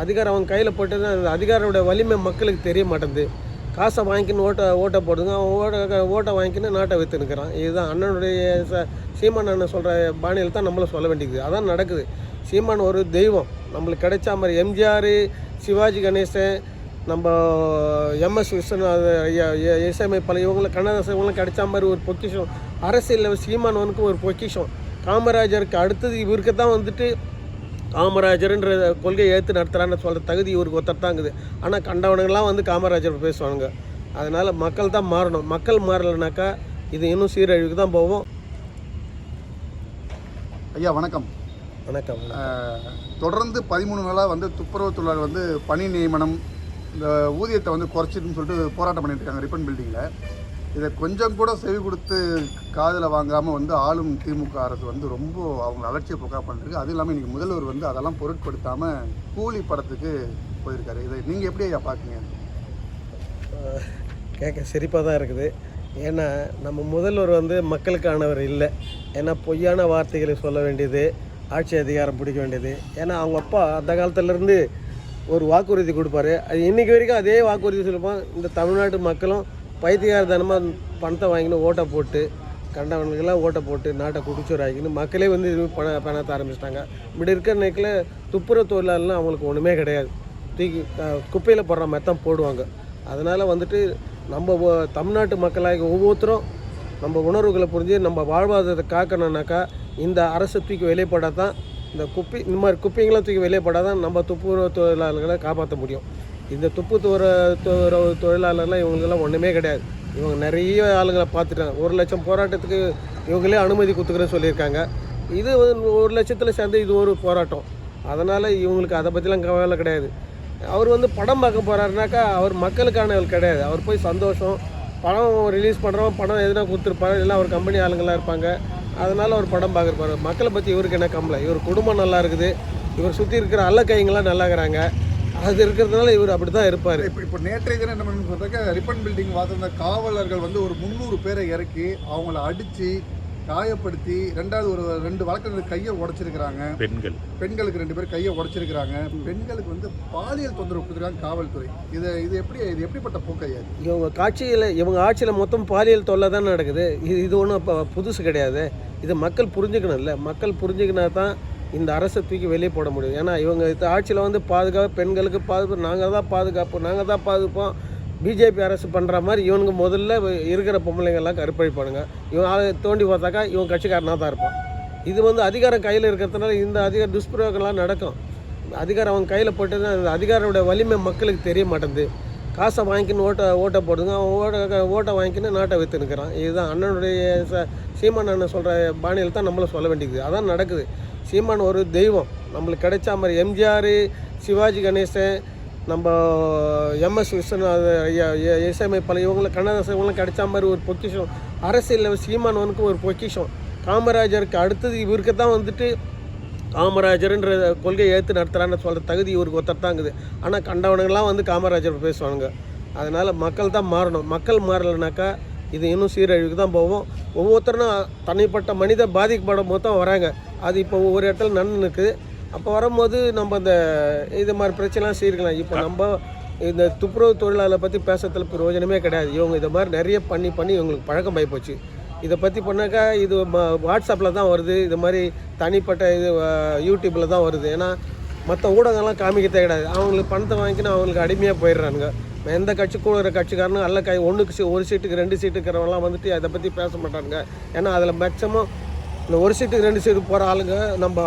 அதிகாரம் அவங்க கையில் போட்டதுன்னா அந்த அதிகாரோட வலிமை மக்களுக்கு தெரிய மாட்டேங்குது. காசை வாங்கிக்கின்னு ஓட்டை ஓட்டை போடுங்க அவன் ஓட்ட ஓட்டை வாங்கிக்கின்னு நாட்டை விற்றுனுக்கிறான் இதுதான் அண்ணனுடைய ச சீமான் அண்ணன் சொல்கிற பாணியில் தான் நம்மளும் சொல்ல வேண்டியது. அதான் நடக்குது. சீமான் ஒரு தெய்வம். நம்மளுக்கு கிடைச்சா மாதிரி எம்ஜிஆர் சிவாஜி கணேசன் நம்ம எம்எஸ் விஸ்வநாத ஐயா இசையமைப்பாளர் இவங்களை கண்ணதாசன் இவங்களும் கிடைச்ச மாதிரி ஒரு பொக்கிஷம். அரசியலில் சீமானவனுக்கு ஒரு பொக்கிஷம். காமராஜருக்கு அடுத்தது இவருக்கு தான் வந்துட்டு காமராஜர்ன்ற கொள்கையை ஏற்று நடத்துகிறான்னு சொல்கிற தகுதி இவருக்கு ஒருத்தர் தாங்குது ஆனால் கண்டவனுங்களாம் வந்து காமராஜர் பேசுவானுங்க. அதனால் மக்கள் தான் மாறணும். மக்கள் மாறலைனாக்கா இது இன்னும் சீரழிவுக்கு தான் போவோம். ஐயா வணக்கம். வணக்கம் தொடர்ந்து பதிமூணு நாளாக வந்து துப்புரவு தொழிலாளர் வந்து பணி நியமனம் இந்த ஊதியத்தை வந்து குறைச்சிட்டுன்னு சொல்லிட்டு போராட்டம் பண்ணிட்டு இருக்காங்க ரிப்பன் பில்டிங்கில் இதை கொஞ்சம் கூட செவி கொடுத்து காதில் வாங்காமல் வந்து ஆளும் திமுக அரசு வந்து ரொம்ப அவங்க அலட்சிய போக்கா பண்ணிருக்கு. அதுவும் இல்லாமல் இன்றைக்கி முதல்வர் வந்து அதெல்லாம் பொருட்படுத்தாமல் கூலி படத்துக்கு போயிருக்காரு. இதை நீங்கள் எப்படி ஐயா பார்க்குறீங்க? கேட்க சிரிப்பாக தான் இருக்குது. ஏன்னா நம்ம முதல்வர் வந்து மக்களுக்கானவர் இல்லை. ஏன்னா பொய்யான வார்த்தைகளை சொல்ல வேண்டியது ஆட்சி அதிகாரம் பிடிக்க வேண்டியது. ஏன்னா அவங்க அப்பா அந்த காலத்துலேருந்து ஒரு வாக்குறுதி கொடுப்பாரு. அது இன்றைக்கி வரைக்கும் அதே வாக்குறுதி சொல்லுவான் இந்த தமிழ்நாட்டு மக்களும் பைத்தியகாரத்தனமாக பணத்தை வாங்கின்னு ஓட்டை போட்டு கண்டவனுக்கெல்லாம் ஓட்டை போட்டு நாட்டை குடிச்சோராக்கின்னு மக்களே வந்து இது பண பணத்தை ஆரம்பிச்சிட்டாங்க. இப்படி இருக்கிற நேரத்தில் துப்புரவு தொழிலாளர்லாம் அவங்களுக்கு ஒன்றுமே கிடையாது. தூக்கி குப்பையில் போடுற மாதிரி தான் போடுவாங்க. அதனால் வந்துட்டு நம்ம தமிழ்நாட்டு மக்களாகி ஒவ்வொருத்தரும் நம்ம உணர்வுகளை புரிஞ்சு நம்ம வாழ்வாதாரத்தை காக்கணும்னாக்கா இந்த அரசு தூக்கி வெளியே தான் இந்த குப்பை இந்த மாதிரி குப்பைங்களாம் தூக்கி வெளியே தான் நம்ம துப்புரவு தொழிலாளர்களை காப்பாற்ற முடியும். இந்த துப்பு தூர தொழிலாளர்லாம் இவங்களுக்கெல்லாம் ஒன்றுமே கிடையாது. இவங்க நிறைய ஆளுங்களை பார்த்துட்டாங்க. ஒரு லட்சம் போராட்டத்துக்கு இவங்களே அனுமதி கொடுத்துக்கிறேன்னு சொல்லியிருக்காங்க. இது வந்து ஒரு லட்சத்தில் சேர்ந்து இது ஒரு போராட்டம். அதனால் இவங்களுக்கு அதை பற்றிலாம் கவலை கிடையாது. அவர் வந்து படம் பார்க்க போகிறாருனாக்கா அவர் மக்களுக்கானவர் கிடையாது. அவர் போய் சந்தோஷம் படம் ரிலீஸ் பண்ணுறவன் படம் எதுனா கொடுத்துருப்பாரு இல்லை அவர் கம்பெனி ஆளுங்களாக இருப்பாங்க. அதனால் அவர் படம் பார்க்குறாரு மக்களை பற்றி இவருக்கு என்ன கம்பளை இவர் குடும்பம் நல்லா இருக்குது. இவர் சுற்றி இருக்கிற அல்ல கைங்களாம் நல்லா இருக்கிறாங்க அது இருக்கிறதுனால இவர் அப்படி தான் இருப்பார். இப்போ இப்போ நேற்றைய தினம் என்ன பண்ணு சொல்றாங்க ரிப்பன் பில்டிங் வாசந்த காவலர்கள் வந்து ஒரு முந்நூறு பேரை இறக்கி அவங்கள அடித்து காயப்படுத்தி ரெண்டாவது ஒரு ரெண்டு வழக்கறிஞர் கையை உடைச்சிருக்கிறாங்க. பெண்கள். பெண்களுக்கு ரெண்டு பேர் கையை உடைச்சிருக்கிறாங்க. பெண்களுக்கு வந்து பாலியல் தொந்தரவு கொடுத்துருக்காங்க காவல்துறை. இது இது எப்படி இது எப்படிப்பட்ட போக்கையா இது? இவங்க காட்சியில் இவங்க ஆட்சியில் மொத்தம் பாலியல் தொல்லை தான் நடக்குது. இது இது ஒன்றும் இப்போ புதுசு கிடையாது. இது மக்கள் புரிஞ்சுக்கணும்ல. மக்கள் புரிஞ்சுக்கினா தான் இந்த அரசை தூக்கி வெளியே போட முடியும். ஏன்னா இவங்க ஆட்சியில் வந்து பாதுகாப்பு பெண்களுக்கு பாதுகாப்பு நாங்கள் தான் பாதுகாப்பு நாங்கள் தான் பாதுகாப்போம். பிஜேபி அரசு பண்ணுற மாதிரி இவனுக்கு முதல்ல இருக்கிற பொம்பளைங்கள்லாம் கருப்பழிப்பானுங்க இவன் ஆளை தோண்டி பார்த்தாக்கா இவன் கட்சிக்காரனாக தான் இருப்பான். இது வந்து அதிகாரம் கையில் இருக்கிறதுனால இந்த அதிகார துஷ்பிரயோகம்லாம் நடக்கும். அதிகாரம் அவங்க கையில் போட்டதுன்னா அந்த அதிகாரோட வலிமை மக்களுக்கு தெரிய மாட்டேங்குது. காசை வாங்கிக்கின்னு ஓட்டை ஓட்டை போடுங்க. அவன் ஓட்ட ஓட்டை வாங்கிக்கின்னு நாட்டை விற்றுனுக்கிறான் இதுதான் அண்ணனுடைய ச சீமான் அண்ணன் சொல்கிற பாணியில் தான் நம்மளும் சொல்ல வேண்டியது. அதான் நடக்குது. சீமான் ஒரு தெய்வம். நம்மளுக்கு கிடைச்ச மாதிரி எம்ஜிஆர் சிவாஜி கணேசன் நம்ம எம்எஸ் விஸ்வநாத ஐயா எ- இசையமைப்பாளர் இவங்களை கண்ணதாசன் இவங்களும் கிடைச்ச மாதிரி ஒரு பொக்கிஷம். அரசியலில் சீமானவனுக்கு ஒரு பொக்கிஷம். காமராஜருக்கு அடுத்தது இவருக்கு தான் வந்துட்டு காமராஜர்ன்ற கொள்கையை ஏற்று நடத்துகிறான்னு சொல்கிற தகுதி இவருக்கு ஒருத்தர் தாங்குது ஆனால் கண்டவனுங்களாம் வந்து காமராஜர் பேசுவானுங்க. அதனால் மக்கள் தான் மாறணும். மக்கள் மாறலைனாக்கா இது இன்னும் சீரழிவுக்கு தான் போவோம் ஒவ்வொருத்தரும் தனிப்பட்ட மனித பாதிக்கப்படும் போது தான் வராங்க. அது இப்போ ஒவ்வொரு இடத்துல நன்னு இருக்குது அப்போ வரும்போது நம்ம இந்த இது மாதிரி பிரச்சனைலாம் சீர்க்கலாம் இப்போ நம்ம இந்த துப்புரவு தொழிலாளர் பற்றி பேசுறதுல பிரயோஜனமே கிடையாது. இவங்க இதை மாதிரி நிறைய பண்ணி பண்ணி இவங்களுக்கு பழக்கம் ஆகி போச்சு. இதை பற்றி பண்ணாக்கா இது வாட்ஸ்அப்பில் தான் வருது. இது மாதிரி தனிப்பட்ட இது யூடியூப்பில் தான் வருது. ஏன்னா மற்ற ஊடகங்கள்லாம் காமிக்கத்தே கிடையாது. அவங்களுக்கு பணத்தை வாங்கிக்கின்னு அவங்களுக்கு அடிமையாக போயிடுறானுங்க. எந்த கட்சி கூட இருக்கிற கட்சிக்காரனும் அல்ல கை ஒன்றுக்கு சீ- ஒரு சீட்டுக்கு ரெண்டு சீட்டு இருக்கிறவங்களாம் வந்துட்டு அதை பற்றி பேச மாட்டாங்க ஏன்னா அதில் மேக்ஸிமம் இந்த ஒரு சீட்டுக்கு ரெண்டு சீட்டு போகிற ஆளுங்க நம்ம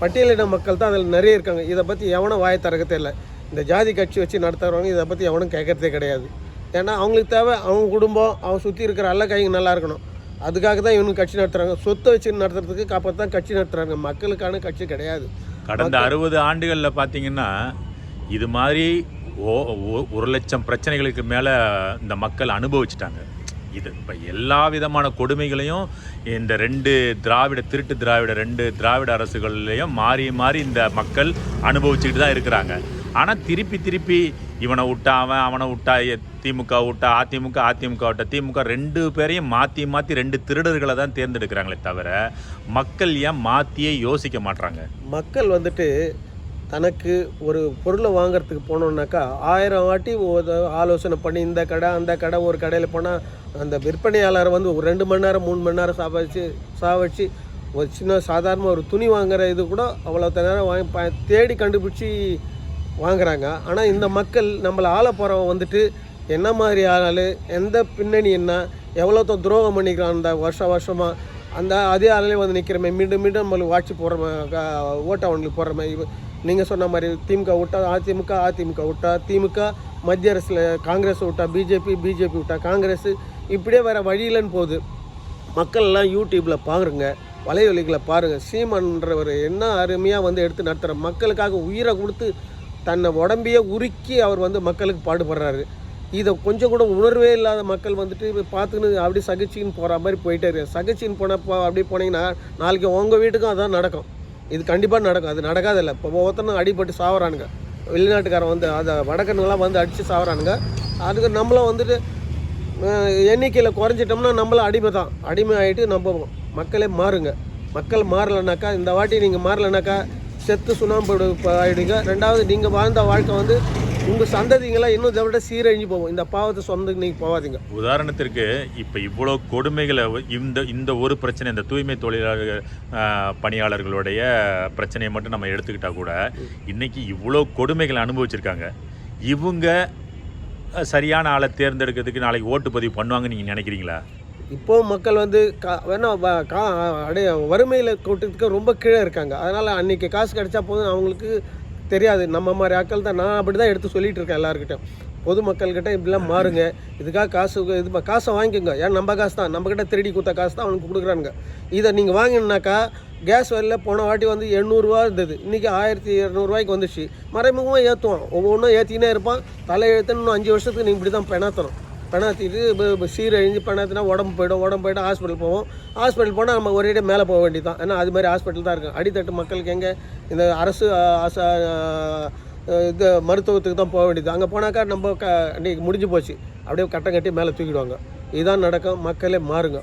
பட்டியலின மக்கள் தான் அதில் நிறைய இருக்காங்க. இதை பற்றி எவனும் வாயை திறக்கத்தே இல்லை. இந்த ஜாதி கட்சி வச்சு நடத்துகிறவங்க இதை பற்றி எவனும் கேட்கறதே கிடையாது. ஏன்னா அவங்களுக்கு தேவை அவங்க குடும்பம் அவங்க சுற்றி இருக்கிற அல்ல கைங்க நல்லா இருக்கணும். அதுக்காக தான் இவனுக்கு கட்சி நடத்துகிறாங்க சொத்தை வச்சு நடத்துறதுக்கு காப்பாற்ற தான் கட்சி நடத்துகிறாங்க மக்களுக்கான கட்சி கிடையாது. கடந்த அறுபது ஆண்டுகளில் பார்த்தீங்கன்னா இது மாதிரி ஓ ஒரு லட்சம் பிரச்சனைகளுக்கு மேலே இந்த மக்கள் அனுபவிச்சிட்டாங்க. இது இப்போ எல்லா விதமான கொடுமைகளையும் இந்த ரெண்டு திராவிட திருட்டு திராவிட ரெண்டு திராவிட அரசுகள்லையும் மாறி மாறி இந்த மக்கள் அனுபவிச்சுக்கிட்டு தான் இருக்கிறாங்க. ஆனால் திருப்பி திருப்பி இவனை விட்டா அவன் அவனை விட்டா எ- திமுக விட்டா அதிமுக அதிமுக விட்டா திமுக ரெண்டு பேரையும் மாற்றி மாற்றி ரெண்டு திருடர்களை தான் தேர்ந்தெடுக்கிறாங்களே தவிர மக்கள் ஏன் மாற்றியே யோசிக்க மாட்றாங்க? மக்கள் வந்துட்டு தனக்கு ஒரு பொருளை வாங்குறதுக்கு போனோம்னாக்கா ஆயிரம் வாட்டி ஒரு ஆலோசனை பண்ணி இந்த கடை அந்த கடை ஒரு கடையில் போனால் அந்த விற்பனையாளரை வந்து ஒரு ரெண்டு மணி நேரம் மூணு மணி நேரம் சாப்பிச்சு சாவடிச்சு ஒரு சின்ன சாதாரண ஒரு துணி வாங்குற இது கூட அவ்வளோ நேரம் வாங்கி ப தேடி கண்டுபிடிச்சி வாங்குறாங்க. ஆனால் இந்த மக்கள் நம்மளை ஆள போகிறவன் வந்துட்டு என்ன மாதிரி ஆள் எந்த பின்னணி என்ன எவ்வளோத்த துரோகம் பண்ணிக்கிறான் அந்த வருஷம் வருஷமாக அந்த அதே ஆளிலே வந்து நிற்கிறமே மீண்டும் மீண்டும் நம்மளுக்கு வாட்சி போடுற ஓட்டை அவங்களுக்கு போடுற மாதிரி நீங்கள் சொன்ன மாதிரி திமுக விட்டா அதிமுக அதிமுக விட்டா திமுக மத்திய அரசில் காங்கிரஸ் விட்டா பிஜேபி பிஜேபி விட்டா காங்கிரஸ் இப்படியே வேறு வழியிலன்னு போகுது. மக்கள் எல்லாம் யூடியூப்பில் பாருங்க வலைவலிகளை பாருங்கள் சீமான்றவர் என்ன அருமையாக வந்து எடுத்து நடத்துகிற மக்களுக்காக உயிரை கொடுத்து தன்னை உடம்பையே உருக்கி அவர் வந்து மக்களுக்கு பாடுபடுறாரு. இதை கொஞ்சம் கூட உணர்வே இல்லாத மக்கள் வந்துட்டு இப்ப பார்த்துன்னு அப்படியே சகிச்சின்னு போகிற மாதிரி போயிட்டே இருக்கு. சகிச்சின்னு போனப்போ அப்படியே போனீங்கன்னா நாளைக்கு உங்கள் வீட்டுக்கும் அதான் நடக்கும். இது கண்டிப்பாக நடக்கும். அது நடக்காதில்ல. இப்போ ஒவ்வொருத்தனும் அடிபட்டு சாவறானுங்க. வெளிநாட்டுக்காரன் வந்து அதை வடக்கனுங்களாம் வந்து அடித்து சாவறானுங்க. அதுக்கு நம்மளும் வந்துட்டு எண்ணிக்கையில் குறைஞ்சிட்டோம்னா நம்மளும் அடிமை தான். அடிமை ஆகிட்டு நம்ம மக்களே மாறுங்க. மக்கள் மாறலைனாக்கா இந்த வாட்டி நீங்கள் மாறலைனாக்கா செத்து சுண்ணாம்பு ஆகிடுங்க ரெண்டாவது நீங்கள் வாழ்ந்த வாழ்க்கை வந்து உங்கள் சந்ததிங்களாம் இன்னும் இதை விட சீரழிஞ்சு போகும். இந்த பாவத்தை சொந்தக்கு நீங்கள் போகாதீங்க. உதாரணத்திற்கு இப்போ இவ்வளோ கொடுமைகளை இந்த இந்த ஒரு பிரச்சனை இந்த தூய்மை தொழிலாளர் ஆஹ், பணியாளர்களுடைய பிரச்சனையை மட்டும் நம்ம எடுத்துக்கிட்டா கூட இன்னைக்கு இவ்வளோ கொடுமைகளை அனுபவிச்சிருக்காங்க. இவங்க சரியான ஆளை தேர்ந்தெடுக்கிறதுக்கு நாளைக்கு ஓட்டு பதிவு பண்ணுவாங்கன்னு நீங்கள் நினைக்கிறீங்களா? இப்போ மக்கள் வந்து கா வேணா கா அடைய வறுமையில் கூட்டத்துக்கு ரொம்ப கீழே இருக்காங்க. அதனால் அன்றைக்கி காசு கிடைச்சா போதும். அவங்களுக்கு தெரியாது. நம்ம மாதிரி ஆட்கள் தான் நான் அப்படி தான் எடுத்து சொல்லிட்டு இருக்கேன் எல்லாருக்கிட்டையும் பொதுமக்கள்கிட்ட இப்படிலாம் மாறுங்க. இதுக்காக காசு இது காசை வாங்கிக்கோங்க. ஏன் நம்ம காசு தான்? நம்மக்கிட்ட திருடி கொடுத்த காசு தான் அவனுக்கு கொடுக்குறானுங்க. இதை நீங்கள் வாங்கினாக்கா கேஸ் வரல போன வாட்டி வந்து எண்ணூறுரூவா இருந்தது. இன்றைக்கி ஆயிரத்தி இரநூறுவாய்க்கு வந்துச்சு. மறைமுகமாக ஏற்றுவான் ஒவ்வொன்றும் ஏற்றினே இருப்பான். தலையெழுத்துன்னு இன்னும் அஞ்சு வருஷத்துக்கு நீங்கள் இப்படி தான் பெணாத்தணும். பெணாத்திட்டு ப- சீரழிஞ்சு பெணாத்தினா உடம்பு போயிடும் உடம்பு போயிடும் ஹாஸ்பிட்டல் போவோம். ஹாஸ்பிட்டல் போனால் நம்ம ஒரே மேலே போக வேண்டியது ஏன்னா அது மாதிரி ஹாஸ்பிட்டல் தான் இருக்கும். அடித்தட்டு மக்களுக்கு எங்கே? இந்த அரசு ஆசா இது மருத்துவத்துக்கு தான் போக வேண்டியது. அங்கே போனாக்கா நம்ம க அன்றைக்கி முடிஞ்சு போச்சு. அப்படியே கட்டம் கட்டி மேலே தூக்கிடுவாங்க. இதுதான் நடக்கும். மக்களே மாறுங்க.